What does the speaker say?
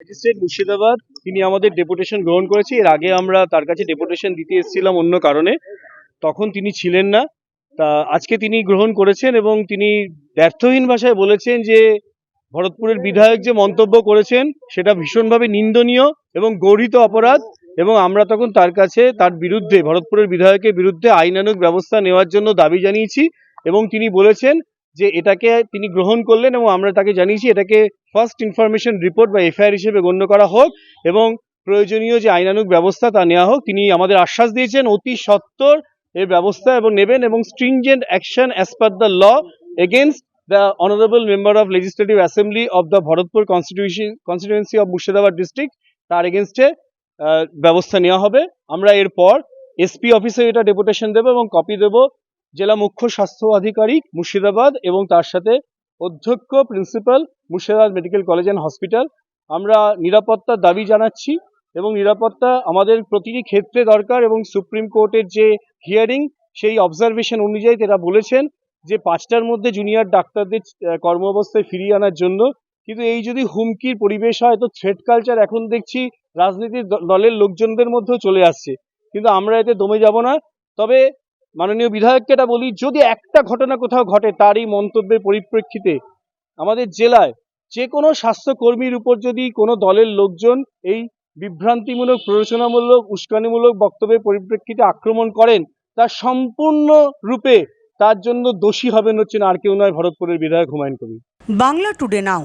Magistrate Murshidabad, তিনি আমাদের deputation গ্রহণ করেছে। এর আগে আমরা তার কাছে ডেপুটেশন দিতে এসেছিলাম অন্য কারণে। তখন তিনি ছিলেন না। তা আজকে তিনি গ্রহণ করেছেন এবং তিনি ব্যর্থহীন ভাষায় বলেছেন যে, ভরতপুরের বিধায়ক যে মন্তব্য করেছেন, সেটা ভীষণভাবে নিন্দনীয় এবং গর্হিত অপরাধ এবং আমরা তখন তার কাছে, তার বিরুদ্ধে, ভরতপুরের বিধায়কের বিরুদ্ধে আইনানুগ ব্যবস্থা নেওয়ার জন্য দাবি জানিয়েছি এবং তিনি বলেছেন যে এটাকে তিনি গ্রহণ করলেন এবং আমরা তাকে জানিয়েছি, এটাকে ফার্স্ট ইনফরমেশন রিপোর্ট বা এফআইআর হিসেবে গণ্য করা হোক এবং প্রয়োজনীয় যে আইনানুগ ব্যবস্থা তা নেওয়া হোক, তিনি আমাদের আশ্বাস দিয়েছেন, অতি সত্বর এর ব্যবস্থা এবং নেবেন এবং stringent action as per the law against the honourable member of legislative assembly of the Bharatpur constitution constituency of Murshidabad district তার এগেনস্টে ব্যবস্থা নেওয়া হবে। আমরা এরপর এসপি অফিসে এটা ডেপুটেশন দেবো এবং কপি দেবো। জেলা মুখ্য স্বাস্থ্য আধিকারিক মুর্শিদাবাদ এবং তার সাথে অধ্যক্ষ principal Murshidabad medical college and hospital. আমরা নিরাপত্তার দাবি জানাচ্ছি এবং নিরাপত্তা আমাদের প্রতিটি ক্ষেত্রে দরকার এবং সুপ্রিম কোর্টের যে হিয়ারিং সেই অবজারভেশন অনুযায়ী তারা বলেছেন যে পাঁচটার মধ্যে জুনিয়র ডাক্তারদের আহ, কর্মাবস্থায় ফিরিয়ে আনার জন্য। কিন্তু এই যদি হুমকির পরিবেশ হয় তো থ্রেড কালচার এখন দেখছি রাজনীতির দলের লোকজনদের মধ্যেও চলে আসছে। কিন্তু আমরা এতে দমে যাব না। তবে মাননীয় বিধায়ককে এটা বলি, যদি একটা ঘটনা কোথাও ঘটে তার এই মন্তব্যের পরিপ্রেক্ষিতে আমাদের জেলায় যে কোনো স্বাস্থ্যকর্মীর উপর যদি কোনো দলের লোকজন এই বিভ্রান্তিমূলক, প্ররোচনামূলক, উস্কানিমূলক বক্তব্যের পরিপ্রেক্ষিতে আক্রমণ করেন, তা সম্পূর্ণ রূপে তার জন্য দোষী হবেন হচ্ছেন আর কেউ নয় ভরতপুরের বিধায়ক হুমায়ুন কবির। Bangla today now.